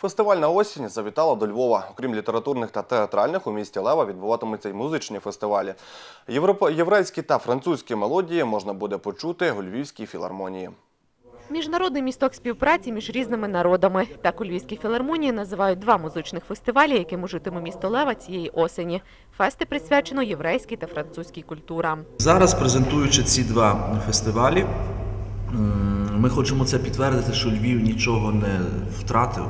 Фестивальна осінь завітала до Львова. Окрім літературних та театральних, у місті Лева відбуватимуться й музичні фестивалі. Європо- Єврейські та французькі мелодії можна буде почути у Львівській філармонії. Міжнародний місток співпраці між різними народами. Так у Львівській філармонії називають два музичних фестивалі, якими житиме місто Лева цієї осені. Фести присвячено єврейській та французькій культурам. Зараз, презентуючи ці два фестивалі, ми хочемо це підтвердити, що Львів нічого не втратив,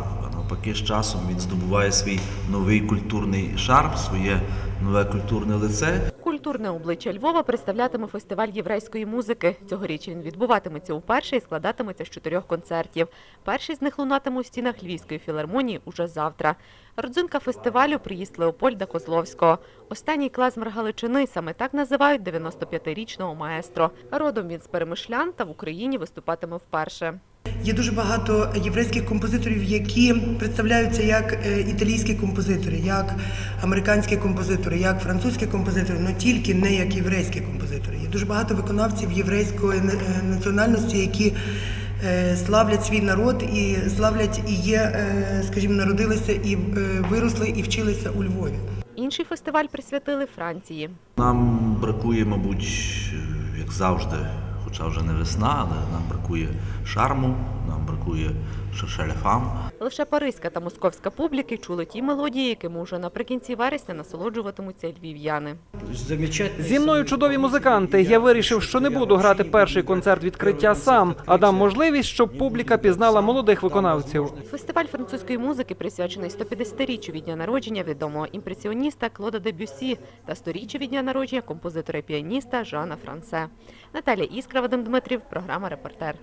навпаки, з часом він здобуває свій новий культурний шарм, своє нове культурне лице. Культурне обличчя Львова представлятиме фестиваль єврейської музики. Цьогоріч він відбуватиметься уперше і складатиметься з чотирьох концертів. Перший з них лунатиме у стінах Львівської філармонії уже завтра. Родзинка фестивалю – приїзд Леопольда Козловського. Останній клас Маргаличини саме так називають 95-річного маестро. Родом він з Перемишлян та в Україні виступатиме вперше. Є дуже багато єврейських композиторів, які представляються як е, італійські композитори, як американські композитори, як французькі композитори, але тільки не як єврейські композитори. Є дуже багато виконавців єврейської е, національності, які е, славлять свій народ і славлять і є, скажімо, народилися і виросли і вчилися у Львові. Інший фестиваль присвятили Франції. Нам бракує, мабуть, як завжди, хоча вже не весна, але нам бракує шарму, нам бракує шершелефам. Лише паризька та московська публіки чули ті мелодії, якими уже наприкінці вересня насолоджуватимуться львів'яни. Зі мною чудові музиканти. Я вирішив, що не буду грати перший концерт відкриття сам, а дам можливість, щоб публіка пізнала молодих виконавців. Фестиваль французької музики присвячений 150-річчю від дня народження відомого імпресіоніста Клода де Бюссі та 100-річчю від дня народження композитора і піаніста Жана Франсе. Наталія Іскра, Вадим Дмитрів, програма Репортер.